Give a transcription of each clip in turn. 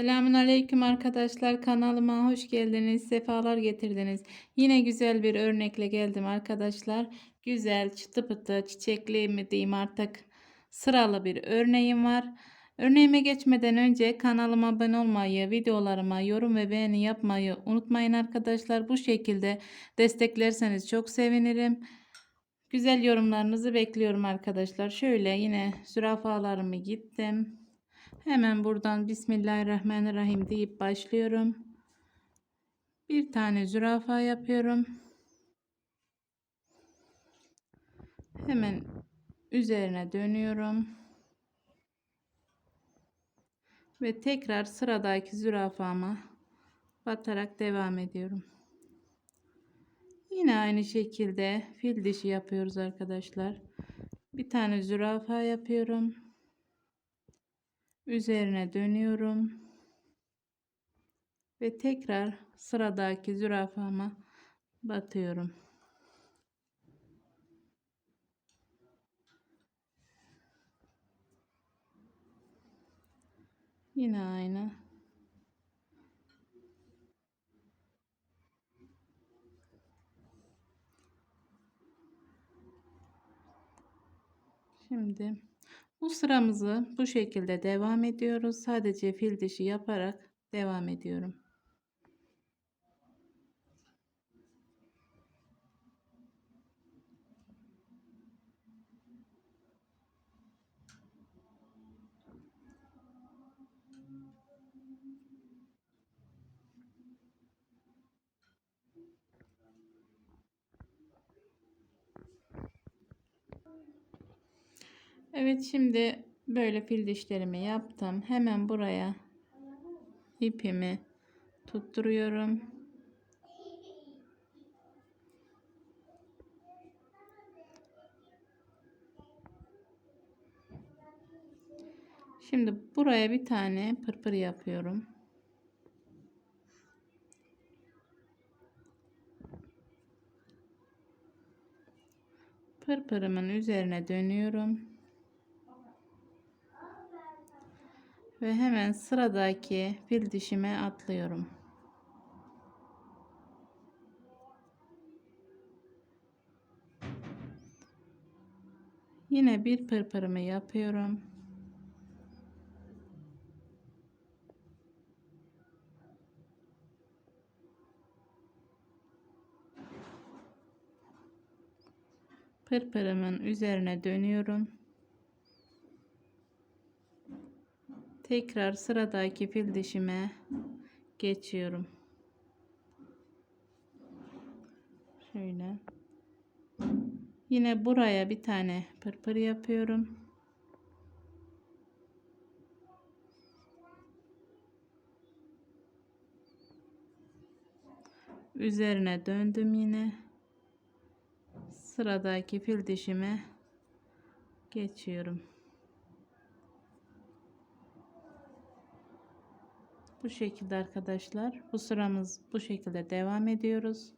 Selamun Aleyküm arkadaşlar. Kanalıma hoş geldiniz. Sefalar getirdiniz. Yine güzel bir örnekle geldim arkadaşlar. Güzel çıtı pıtı çiçekli mi diyeyim artık. Sıralı bir örneğim var. Örneğime geçmeden önce kanalıma abone olmayı videolarıma yorum ve beğeni yapmayı unutmayın arkadaşlar. Bu şekilde desteklerseniz çok sevinirim. Güzel yorumlarınızı bekliyorum arkadaşlar. Şöyle yine zürafalarımı gittim Hemen buradan Bismillahirrahmanirrahim deyip başlıyorum. Bir tane zürafa yapıyorum. Hemen üzerine dönüyorum. Ve tekrar sıradaki zürafama batarak devam ediyorum. Yine aynı şekilde fil dişi yapıyoruz arkadaşlar. Bir tane zürafa yapıyorum üzerine dönüyorum ve tekrar sıradaki zürafama batıyorum. Yine aynı. Şimdi bu sıramızı bu şekilde devam ediyoruz. Sadece fil dişi yaparak devam ediyorum. Evet şimdi böyle fil dişlerimi yaptım. Hemen buraya ipimi tutturuyorum. Şimdi buraya bir tane pırpır yapıyorum. Pırpırımın üzerine dönüyorum. Ve hemen sıradaki fil dişime atlıyorum. Yine bir pırpırımı yapıyorum. Pırpırımın üzerine dönüyorum. Tekrar sıradaki fil dişime geçiyorum. Şöyle. Yine buraya bir tane pırpır yapıyorum. Üzerine döndüm yine. Sıradaki fil dişime geçiyorum. Bu şekilde arkadaşlar. Bu sıramız bu şekilde devam ediyoruz.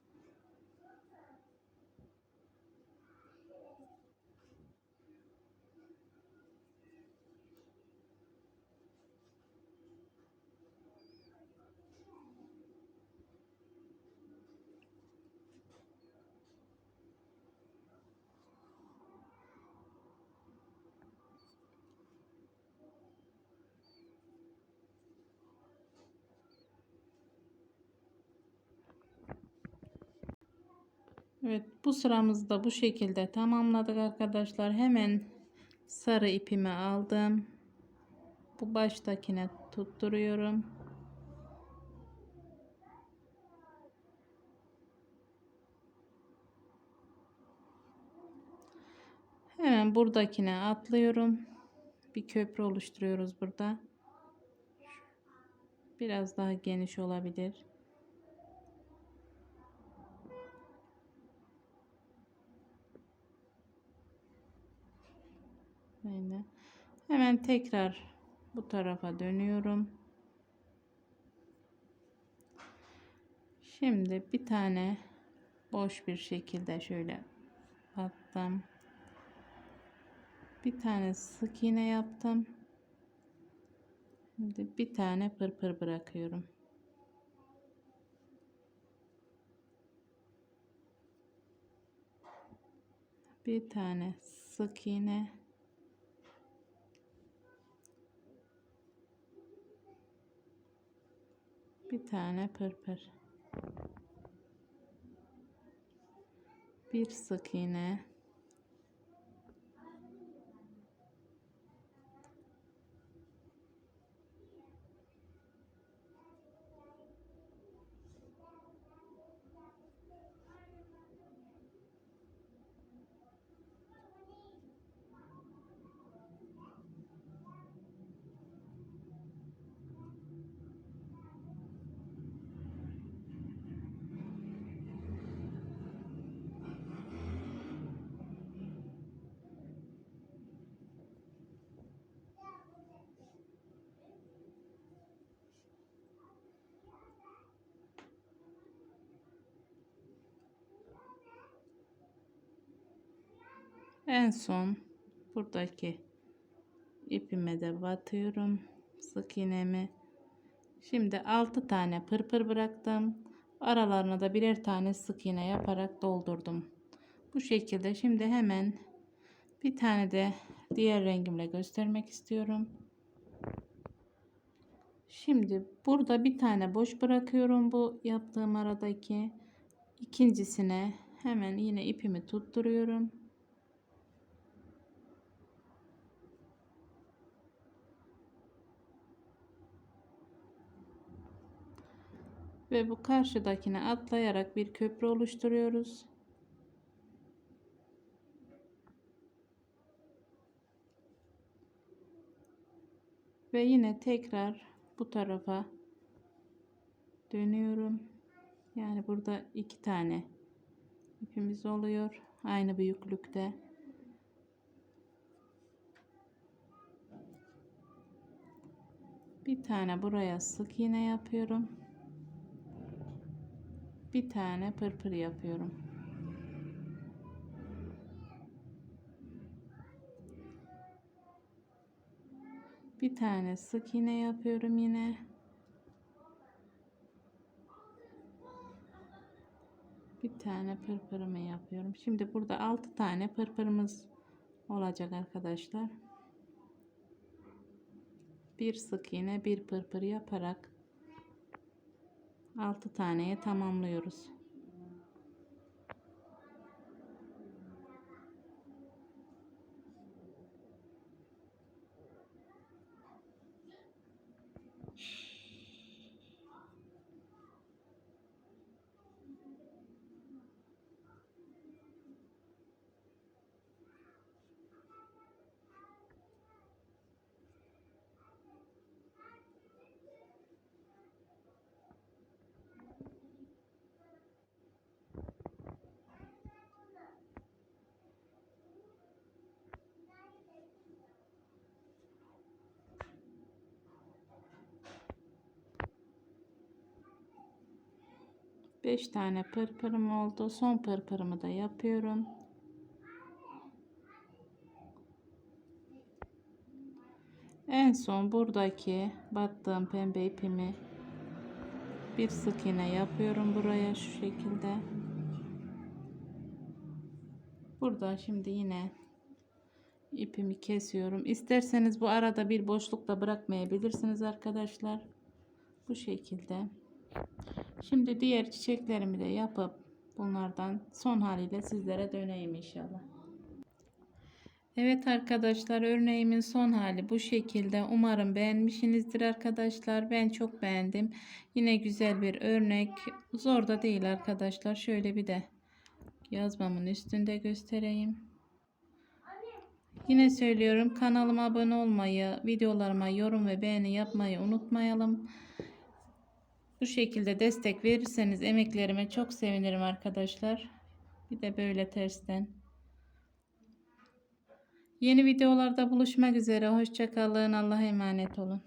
Evet bu sıramızda bu şekilde tamamladık arkadaşlar. Hemen sarı ipimi aldım. Bu baştakine tutturuyorum. Hemen buradakine atlıyorum. Bir köprü oluşturuyoruz burada. Biraz daha geniş olabilir. Böyle. Hemen tekrar bu tarafa dönüyorum. Şimdi bir tane boş bir şekilde şöyle attım. Bir tane sık iğne yaptım. Şimdi bir tane pırpır bırakıyorum. Bir tane sık iğne. Bir tane pırpır. Bir sık iğne. En son buradaki ipime de batıyorum sık iğnemi. Şimdi 6 tane pırpır bıraktım. Aralarına da birer tane sık iğne yaparak doldurdum. Bu şekilde şimdi hemen bir tane de diğer rengimle göstermek istiyorum. Şimdi burada bir tane boş bırakıyorum bu yaptığım aradaki. ikincisine hemen yine ipimi tutturuyorum. Ve bu karşıdakine atlayarak bir köprü oluşturuyoruz. Ve yine tekrar bu tarafa dönüyorum. Yani burada iki tane ipimiz oluyor. Aynı büyüklükte. Bir tane buraya sık iğne yapıyorum bir tane pırpır yapıyorum. Bir tane sık iğne yapıyorum yine. Bir tane pırpırımı yapıyorum. Şimdi burada 6 tane pırpırımız olacak arkadaşlar. Bir sık iğne, bir pırpır yaparak 6 taneye tamamlıyoruz. Beş tane pırpırım oldu. Son pırpırımı da yapıyorum. En son buradaki battığım pembe ipimi bir sık iğne yapıyorum buraya şu şekilde. Burada şimdi yine ipimi kesiyorum. İsterseniz bu arada bir boşluk da bırakmayabilirsiniz arkadaşlar. Bu şekilde. Şimdi diğer çiçeklerimi de yapıp bunlardan son haliyle sizlere döneyim inşallah. Evet arkadaşlar örneğimin son hali bu şekilde. Umarım beğenmişsinizdir arkadaşlar. Ben çok beğendim. Yine güzel bir örnek. Zor da değil arkadaşlar. Şöyle bir de yazmamın üstünde göstereyim. Yine söylüyorum kanalıma abone olmayı, videolarıma yorum ve beğeni yapmayı unutmayalım. Bu şekilde destek verirseniz emeklerime çok sevinirim arkadaşlar. Bir de böyle tersten. Yeni videolarda buluşmak üzere. Hoşçakalın. Allah'a emanet olun.